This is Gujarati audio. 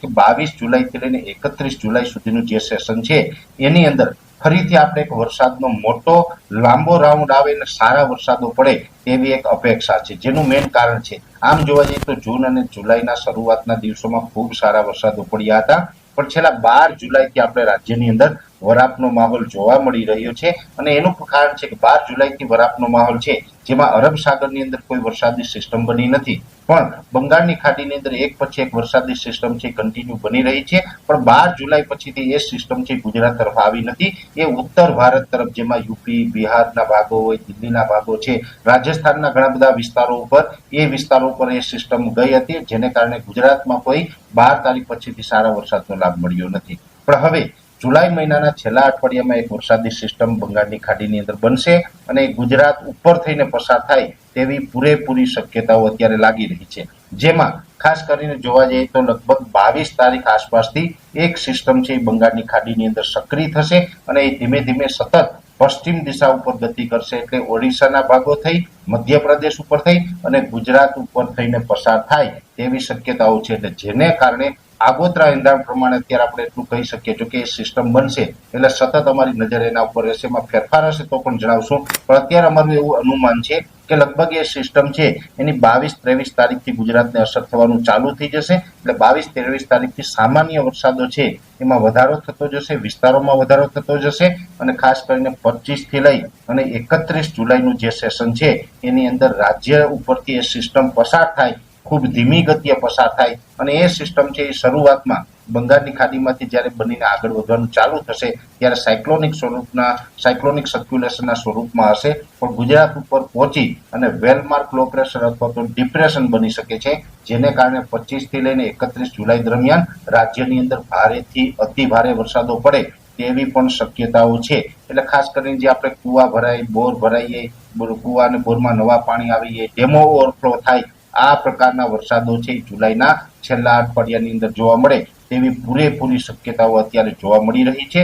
કે બાવીસ જુલાઈથી લઈને એકત્રીસ જુલાઈ સુધીનું જે સેશન છે, એની અંદર ફરીથી આપણે એક વરસાદનો મોટો, લાંબો રાઉન્ડ આવે અને સારા વરસાદો પડે તેવી એક અપેક્ષા છે. જેનું મેઇન કારણ છે. આમ જોવા જઈએ તો જૂન અને જુલાઈના શરૂઆતના દિવસોમાં ખૂબ સારા વરસાદો પડ્યા હતા. પણ છેલ્લા બાર જુલાઈથી આપણે રાજ્યની અંદર વરાપનો માહોલ જોવા મળી રહ્યો છે અને એનું કારણ છે કે બાર જુલાઈથી વરાપનો માહોલ છે, જેમાં અરબ સાગરની અંદર કોઈ વરસાદી સિસ્ટમ બની નથી. પણ બંગાળની ખાડીની અંદર એક પછી એક વરસાદી સિસ્ટમ છે કન્ટિન્યુ બની રહી છે. પણ બાર જુલાઈ પછીથી એ સિસ્ટમ છે ગુજરાત તરફ આવી નથી. એ ઉત્તર ભારત તરફ, જેમાં યુપી, બિહારના ભાગો હોય, દિલ્હીના ભાગો છે, રાજસ્થાનના ઘણા બધા વિસ્તારો ઉપર, એ વિસ્તારો ઉપર એ સિસ્ટમ ગઈ હતી, જેને કારણે ગુજરાતમાં કોઈ બાર તારીખ પછીથી સારા વરસાદનો લાભ મળ્યો નથી. પણ હવે જુલાઈ મહિનાના છેલ્લા અઠવાડિયામાં એક વરસાદી સિસ્ટમ બંગાળની ખાડીની અંદર બનશે અને ગુજરાત ઉપર થઈને પસાર થાય તેવી પૂરેપૂરી શક્યતાઓ અત્યારે લાગી રહી છે. જેમાં ખાસ કરીને જોવા જઈએ તો લગભગ બાવીસ તારીખ આસપાસથી એક સિસ્ટમ છે એ બંગાળની ખાડીની અંદર સક્રિય થશે અને એ ધીમે ધીમે સતત પશ્ચિમ દિશા ઉપર ગતિ કરશે એટલે ઓડિશાના ભાગો થઈ, મધ્યપ્રદેશ ઉપર થઈ અને ગુજરાત ઉપર થઈને પસાર થાય તેવી શક્યતાઓ છે. એટલે જેને કારણે આગોતરા એંધાણ પ્રમાણે અત્યારે આપણે એટલું કહી શકીએ છીએ કે એ સિસ્ટમ બનશે. એટલે સતત અમારી નજર એના ઉપર રહેશે. એમાં ફેરફાર હશે તો પણ જણાવશું. પણ અત્યારે અમારું એવું અનુમાન છે કે લગભગ એ સિસ્ટમ છે એની બાવીસ ત્રેવીસ તારીખથી ગુજરાતને અસર થવાનું ચાલુ થઈ જશે. એટલે બાવીસ ત્રેવીસ તારીખથી સામાન્ય વરસાદો છે એમાં વધારો થતો જશે, વિસ્તારોમાં વધારો થતો જશે અને ખાસ કરીને પચીસથી લઈ અને એકત્રીસ જુલાઈનું જે સેશન છે એની અંદર રાજ્ય ઉપરથી એ સિસ્ટમ પસાર થાય ખૂબ ધીમી ગતિએ પસાર થાય અને એ સિસ્ટમ છે એ શરૂઆતમાં બંગાળની ખાડીમાંથી જ્યારે બનીને આગળ વધવાનું ચાલુ થશે, ત્યારે સાયક્લોનિક સ્વરૂપના સાયક્લોનિક સર્ક્યુલેશનના સ્વરૂપમાં હશે. પણ ગુજરાત ઉપર પહોંચી અને વેલમાર્ક લો પ્રેશર અથવા તો ડિપ્રેશન બની શકે છે, જેને કારણે પચીસથી લઈને એકત્રીસ જુલાઈ દરમિયાન રાજ્યની અંદર ભારેથી અતિ ભારે વરસાદો પડે તેવી પણ શક્યતાઓ છે. એટલે ખાસ કરીને જે આપણે કુવા ભરાય, બોર ભરાઈએ કુવા અને બોરમાં નવા પાણી આવીએ, ડેમો ઓવરફ્લો થાય આ પ્રકારના વરસાદો છે જુલાઈના છેલ્લા અઠવાડિયાની અંદર જોવા મળે તેવી પૂરેપૂરી શક્યતાઓ અત્યારે જોવા મળી રહી છે.